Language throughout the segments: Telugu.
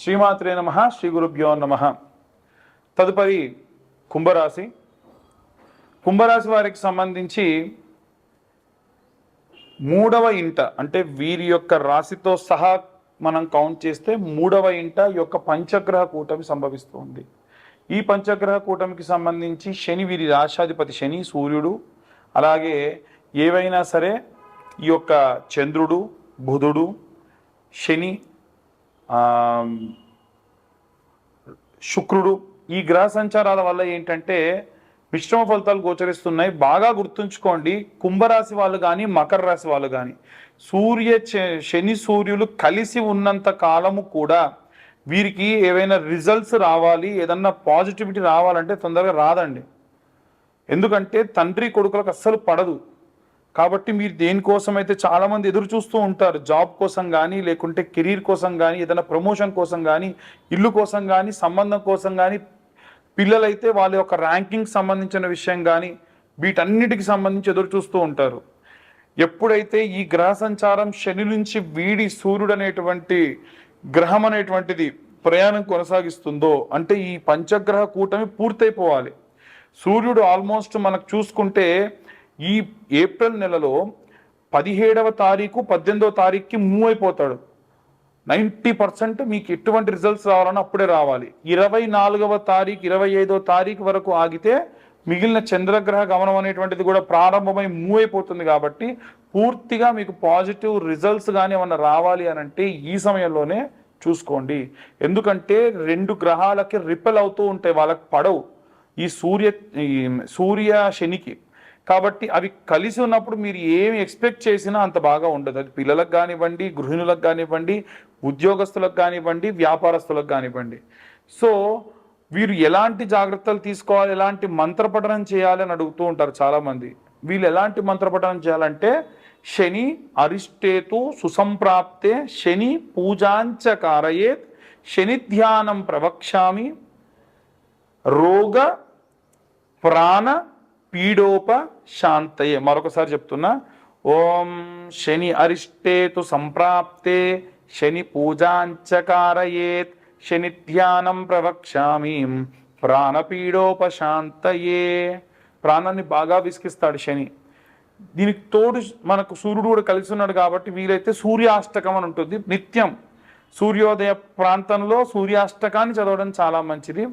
శ్రీమాత్రే నమ శ్రీ గురుభ్యో నమ. తదుపరి కుంభరాశి. కుంభరాశి వారికి సంబంధించి మూడవ ఇంట అంటే వీరి యొక్క రాశితో సహా మనం కౌంట్ చేస్తే మూడవ ఇంట ఈ యొక్క పంచగ్రహ కూటమి సంభవిస్తుంది. ఈ పంచగ్రహ కూటమికి సంబంధించి శని వీరి రాశాధిపతి శని సూర్యుడు అలాగే ఏవైనా సరే ఈ యొక్క చంద్రుడు బుధుడు శని శుక్రుడు ఈ గ్రహ సంచారాల వల్ల ఏంటంటే మిశ్రమ ఫలితాలు గోచరిస్తున్నాయి. బాగా గుర్తుంచుకోండి కుంభరాశి వాళ్ళు కానీ మకర రాశి వాళ్ళు కానీ సూర్య శని సూర్యులు కలిసి ఉన్నంత కాలము కూడా వీరికి ఏవైనా రిజల్ట్స్ రావాలి ఏదన్నా పాజిటివిటీ రావాలంటే తొందరగా రాదండి. ఎందుకంటే తండ్రి కొడుకులకు అస్సలు పడదు. కాబట్టి మీరు దేనికోసం అయితే చాలా మంది ఎదురు చూస్తూ ఉంటారు జాబ్ కోసం కానీ లేకుంటే కెరీర్ కోసం కానీ ఏదైనా ప్రమోషన్ కోసం కానీ ఇల్లు కోసం కానీ సంబంధం కోసం కానీ పిల్లలైతే వాళ్ళ యొక్క ర్యాంకింగ్ సంబంధించిన విషయం కానీ వీటన్నిటికి సంబంధించి ఎదురు చూస్తూ ఉంటారు. ఎప్పుడైతే ఈ గ్రహ సంచారం శని నుంచి వీడి సూర్యుడు అనేటువంటి గ్రహం అనేటువంటిది ప్రయాణం కొనసాగిస్తుందో అంటే ఈ పంచగ్రహ కూటమి పూర్తయిపోవాలి. సూర్యుడు ఆల్మోస్ట్ మనకు చూసుకుంటే ఈ ఏప్రిల్ నెలలో పదిహేడవ తారీఖు పద్దెనిమిదవ తారీఖుకి మూవ్ అయిపోతాడు. నైంటీ పర్సెంట్ మీకు ఎటువంటి రిజల్ట్స్ రావాలన్నా అప్పుడే రావాలి. ఇరవై నాలుగవ తారీఖు ఇరవై ఐదో తారీఖు వరకు ఆగితే మిగిలిన చంద్రగ్రహ గమనం అనేటువంటిది కూడా ప్రారంభమై మూవ్ అయిపోతుంది కాబట్టి పూర్తిగా మీకు పాజిటివ్ రిజల్ట్స్ కానీ ఏమన్నా రావాలి అని అంటే ఈ సమయంలోనే చూసుకోండి. ఎందుకంటే రెండు గ్రహాలకి రిపెల్ అవుతూ ఉంటాయి వాళ్ళకి పడవు. ఈ సూర్య ఈ సూర్య శనికి కాబట్టి అవి కలిసి ఉన్నప్పుడు మీరు ఏమి ఎక్స్పెక్ట్ చేసినా అంత బాగా ఉండదు. అది పిల్లలకు కానివ్వండి గృహిణులకు కానివ్వండి ఉద్యోగస్తులకు కానివ్వండి వ్యాపారస్తులకు కానివ్వండి. సో వీరు ఎలాంటి జాగ్రత్తలు తీసుకోవాలి ఎలాంటి మంత్రపఠనం చేయాలి అని అడుగుతూ ఉంటారు చాలామంది. వీళ్ళు ఎలాంటి మంత్రపఠనం చేయాలంటే శని అరిష్టేతు సుసంప్రాప్తే శని పూజాంచకారయేత్ శని ధ్యానం ప్రవక్ష్యామి రోగ ప్రాణ పీడోప శాంతయే మరొకసారి చెప్తున్నా. ఓం శని అరిష్టేతు సంప్రాప్తే శని పూజాంచకారయేత్ శని ధ్యానం ప్రవక్ష్యామి. ప్రాణపీడోపశాంతయే. ప్రాణాన్ని బాగా విసికిస్తాడు శని. దీనికి తోడు మనకు సూర్యుడు కూడా కలిసి ఉన్నాడు కాబట్టి వీలైతే సూర్యాష్టకం అని ఉంటుంది. నిత్యం సూర్యోదయ ప్రాంతంలో సూర్యాష్టకాన్ని చదవడం చాలా మంచిది.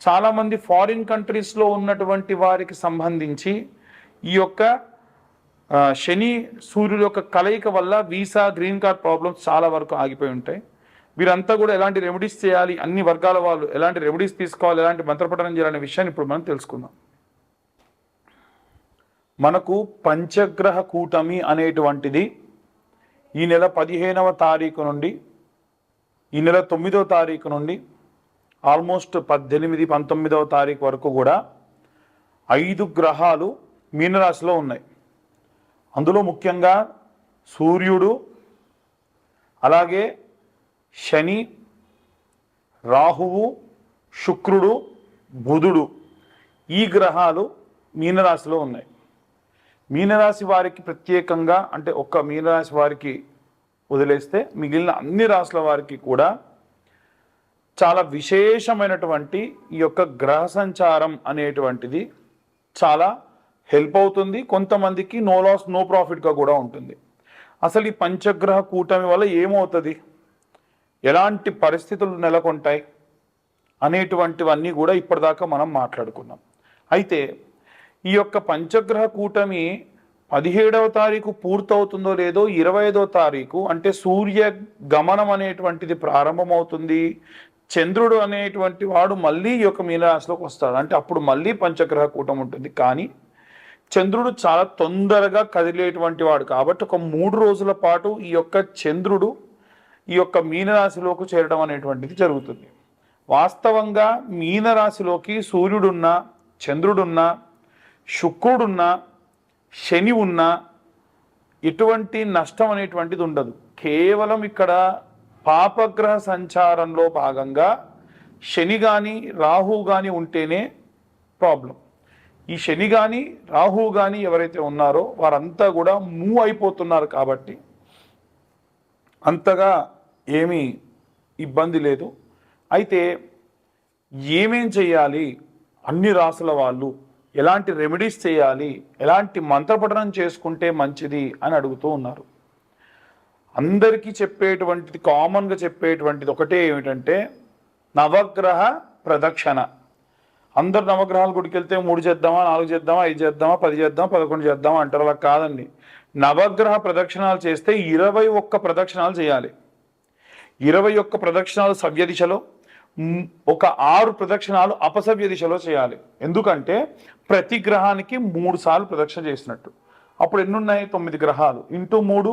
చాలామంది ఫారిన్ కంట్రీస్లో ఉన్నటువంటి వారికి సంబంధించి ఈ యొక్క శని సూర్యుడు యొక్క కలయిక వల్ల వీసా గ్రీన్ కార్డ్ ప్రాబ్లమ్స్ చాలా వరకు ఆగిపోయి ఉంటాయి. వీరంతా కూడా ఎలాంటి రెమెడీస్ చేయాలి అన్ని వర్గాల వాళ్ళు ఎలాంటి రెమెడీస్ తీసుకోవాలి ఎలాంటి మంత్రపఠనం చేయాలనే విషయాన్ని ఇప్పుడు మనం తెలుసుకుందాం. మనకు పంచగ్రహ కూటమి అనేటువంటిది ఈ నెల పదిహేనవ తారీఖు నుండి ఈ నెల తొమ్మిదవ తారీఖు నుండి ఆల్మోస్ట్ పద్దెనిమిది పంతొమ్మిదవ తారీఖు వరకు కూడా ఐదు గ్రహాలు మీనరాశిలో ఉన్నాయి. అందులో ముఖ్యంగా సూర్యుడు అలాగే శని రాహువు శుక్రుడు బుధుడు ఈ గ్రహాలు మీనరాశిలో ఉన్నాయి. మీనరాశి వారికి ప్రత్యేకంగా అంటే ఒక్క మీనరాశి వారికి వదిలేస్తే మిగిలిన అన్ని రాశుల వారికి కూడా చాలా విశేషమైనటువంటి ఈ యొక్క గ్రహ సంచారం అనేటువంటిది చాలా హెల్ప్ అవుతుంది. కొంతమందికి నో లాస్ నో ప్రాఫిట్గా కూడా ఉంటుంది. అసలు ఈ పంచగ్రహ కూటమి వల్ల ఏమవుతుంది? ఎలాంటి పరిస్థితులు నెలకొంటాయి? అనేటువంటివన్నీ కూడా ఇప్పటిదాకా మనం మాట్లాడుకున్నాం. అయితే ఈ యొక్క పంచగ్రహ కూటమి పదిహేడవ తారీఖు పూర్తవుతుందో లేదో ఇరవై ఐదవ తారీఖు అంటే సూర్య గమనం అనేటువంటిది ప్రారంభమవుతుంది. చంద్రుడు అనేటువంటి వాడు మళ్ళీ ఈ యొక్క మీనరాశిలోకి వస్తాడు. అంటే అప్పుడు మళ్ళీ పంచగ్రహ కూటం ఉంటుంది. కానీ చంద్రుడు చాలా తొందరగా కదిలేటువంటి వాడు. కాబట్టి ఒక మూడు రోజుల పాటు ఈ యొక్క చంద్రుడు ఈ యొక్క మీనరాశిలోకి చేరడం అనేటువంటిది జరుగుతుంది. వాస్తవంగా మీనరాశిలోకి సూర్యుడున్నా చంద్రుడున్నా శుక్రుడున్నా శని ఉన్నా ఎటువంటి నష్టం అనేటువంటిది ఉండదు. కేవలం ఇక్కడ పాపగ్రహ సంచారంలో భాగంగా శని కానీ రాహు కానీ ఉంటేనే ప్రాబ్లం ఈ శని కానీ రాహు కానీ ఎవరైతే ఉన్నారో వారంతా కూడా మూవ్ అయిపోతున్నారు కాబట్టి అంతగా ఏమీ ఇబ్బంది లేదు. అయితే ఏమేం చేయాలి? అన్ని రాసుల వాళ్ళు ఎలాంటి రెమెడీస్ చేయాలి? ఎలాంటి మంత్రపఠనం చేసుకుంటే మంచిది అని అడుగుతూ ఉన్నారు. అందరికీ చెప్పేటువంటిది కామన్గా చెప్పేటువంటిది ఒకటే ఏమిటంటే నవగ్రహ ప్రదక్షిణ. అందరు నవగ్రహాల గుడికి వెళ్తే మూడు చేద్దామా నాలుగు చేద్దామా ఐదు చేద్దామా పది చేద్దామా పదకొండు చేద్దామా అంటారు. అలా కాదండి. నవగ్రహ ప్రదక్షిణాలు చేస్తే ఇరవై ఒక్క ప్రదక్షిణాలు చేయాలి. ఇరవై ఒక్క ప్రదక్షిణాలు సవ్య దిశలో ఒక ఆరు ప్రదక్షిణాలు అపసవ్య దిశలో చేయాలి. ఎందుకంటే ప్రతి గ్రహానికి మూడు సార్లు ప్రదక్షిణ చేసినట్టు. అప్పుడు ఎన్నున్నాయి? తొమ్మిది గ్రహాలు. ఇంటూ మూడు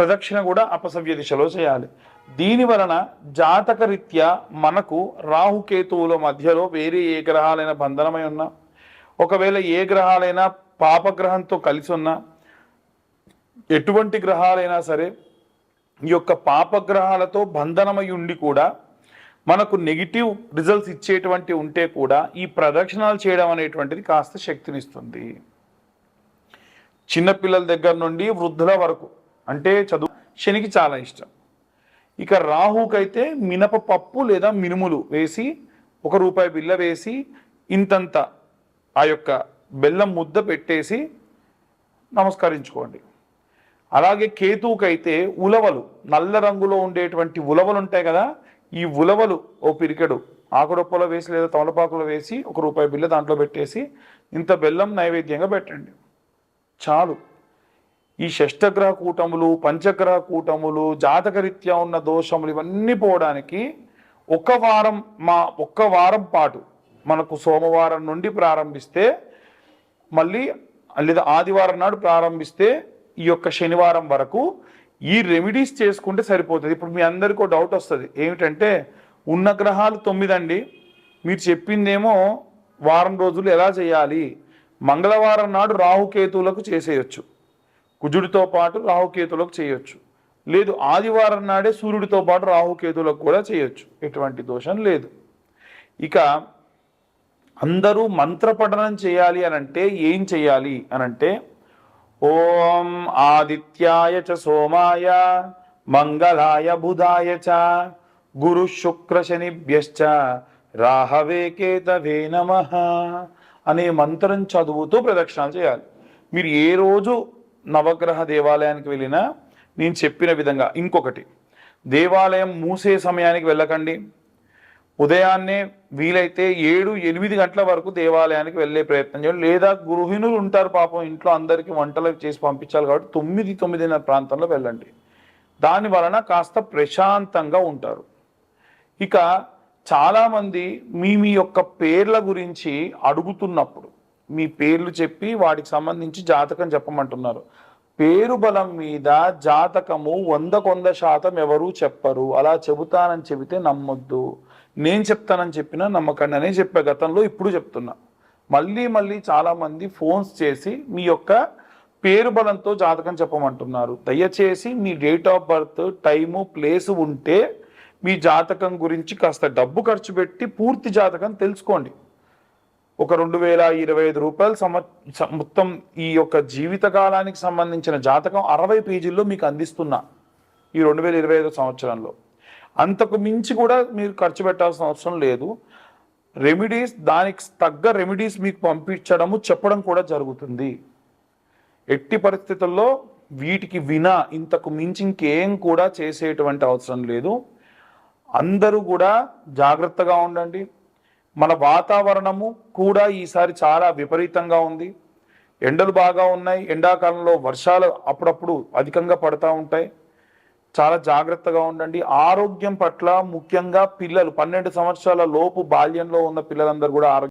ప్రదక్షిణ కూడా అపసవ్య దిశలో చేయాలి. దీని వలన జాతక రీత్యా మనకు రాహుకేతువుల మధ్యలో వేరే ఏ గ్రహాలైనా బంధనమై ఉన్నా ఒకవేళ ఏ గ్రహాలైనా పాపగ్రహంతో కలిసి ఉన్నా ఎటువంటి గ్రహాలైనా సరే ఈ యొక్క పాపగ్రహాలతో బంధనమై ఉండి కూడా మనకు నెగిటివ్ రిజల్ట్స్ ఇచ్చేటువంటి ఉంటే కూడా ఈ ప్రదక్షిణాలు చేయడం అనేటువంటిది కాస్త శక్తినిస్తుంది. చిన్నపిల్లల దగ్గర నుండి వృద్ధుల వరకు అంటే చదువు శనికి చాలా ఇష్టం. ఇక రాహుకైతే మినప పప్పు లేదా మినుములు వేసి ఒక రూపాయి బిల్ల వేసి ఇంతంత ఆ యొక్క బెల్లం ముద్ద పెట్టేసి నమస్కరించుకోండి. అలాగే కేతువుకైతే ఉలవలు నల్ల రంగులో ఉండేటువంటి ఉలవలు ఉంటాయి కదా ఈ ఉలవలు ఓ పిరికెడు ఆకుడొప్పలో వేసి లేదా తమలపాకులో వేసి ఒక రూపాయి బిల్ల దాంట్లో పెట్టేసి ఇంత బెల్లం నైవేద్యంగా పెట్టండి. చాలు. ఈ షష్టగ్రహ కూటములు పంచగ్రహ కూటములు జాతకరీత్యా ఉన్న దోషములు ఇవన్నీ పోవడానికి ఒక వారం మా ఒక్క వారం పాటు మనకు సోమవారం నుండి ప్రారంభిస్తే మళ్ళీ లేదా ఆదివారం నాడు ప్రారంభిస్తే ఈ యొక్క శనివారం వరకు ఈ రెమెడీస్ చేసుకుంటే సరిపోతుంది. ఇప్పుడు మీ అందరికీ డౌట్ వస్తుంది. ఏమిటంటే ఉన్న గ్రహాలు తొమ్మిదండి. మీరు చెప్పిందేమో వారం రోజులు ఎలా చేయాలి? మంగళవారం నాడు రాహుకేతువులకు చేసేయచ్చు. కుజుడితో పాటు రాహుకేతులకు చేయొచ్చు. లేదు ఆదివారం నాడే సూర్యుడితో పాటు రాహుకేతులకు కూడా చేయొచ్చు. ఎటువంటి దోషం లేదు. ఇక అందరూ మంత్రపఠనం చేయాలి అనంటే ఏం చేయాలి అనంటే ఓం ఆదిత్యాయ చ సోమాయ మంగళాయ బుధాయ చ గురు శుక్ర శనిభ్యశ్చ రాహవే కేతవే నమ అనే మంత్రం చదువుతూ ప్రదక్షిణాలు చేయాలి. మీరు ఏ రోజు నవగ్రహ దేవాలయానికి వెళ్ళినా నేను చెప్పిన విధంగా ఇంకొకటి దేవాలయం మూసే సమయానికి వెళ్ళకండి. ఉదయాన్నే వీలైతే ఏడు ఎనిమిది గంటల వరకు దేవాలయానికి వెళ్ళే ప్రయత్నం చేయండి. లేదా గృహిణులు ఉంటారు పాపం ఇంట్లో అందరికీ వంటలు చేసి పంపించాలి కాబట్టి తొమ్మిది తొమ్మిదిన్నర ప్రాంతంలో వెళ్ళండి. దాని వలన కాస్త ప్రశాంతంగా ఉంటారు. ఇక చాలామంది మీ మీ యొక్క పేర్ల గురించి అడుగుతున్నప్పుడు మీ పేర్లు చెప్పి వాటికి సంబంధించి జాతకం చెప్పమంటున్నారు. పేరు బలం మీద జాతకము వందకొంద శాతం ఎవరు చెప్పరు. అలా చెబుతానని చెబితే నమ్మొద్దు. నేను చెప్తానని చెప్పినా నమ్మకండి అనే చెప్పే గతంలో ఇప్పుడు చెప్తున్నా. మళ్ళీ మళ్ళీ చాలామంది ఫోన్స్ చేసి మీ యొక్క పేరు బలంతో జాతకం చెప్పమంటున్నారు. దయచేసి మీ date of birth time place ఉంటే మీ జాతకం గురించి కాస్త డబ్బు ఖర్చు పెట్టి పూర్తి జాతకం తెలుసుకోండి. ఒక రెండు వేల ఇరవై ఐదు రూపాయలు సంవ మొత్తం ఈ యొక్క జీవిత కాలానికి సంబంధించిన జాతకం అరవై పేజీల్లో మీకు అందిస్తున్నా ఈ రెండు వేల ఇరవై ఐదు సంవత్సరంలో. అంతకు మించి కూడా మీరు ఖర్చు పెట్టాల్సిన అవసరం లేదు. రెమెడీస్ దానికి తగ్గ రెమెడీస్ మీకు పంపించడము చెప్పడం కూడా జరుగుతుంది. ఎట్టి పరిస్థితుల్లో వీటికి వినా ఇంతకు మించి ఇంకేం కూడా చేసేటువంటి అవసరం లేదు. అందరూ కూడా జాగ్రత్తగా ఉండండి. మన వాతావరణము కూడా ఈసారి చాలా విపరీతంగా ఉంది. ఎండలు బాగా ఉన్నాయి. ఎండాకాలంలో వర్షాలు అప్పుడప్పుడు అధికంగా పడతా ఉంటాయి. చాలా జాగ్రత్తగా ఉండండి. ఆరోగ్యం పట్ల ముఖ్యంగా పిల్లలు పన్నెండు సంవత్సరాల లోపు బాల్యంలో ఉన్న పిల్లలందరూ కూడా ఆరోగ్యం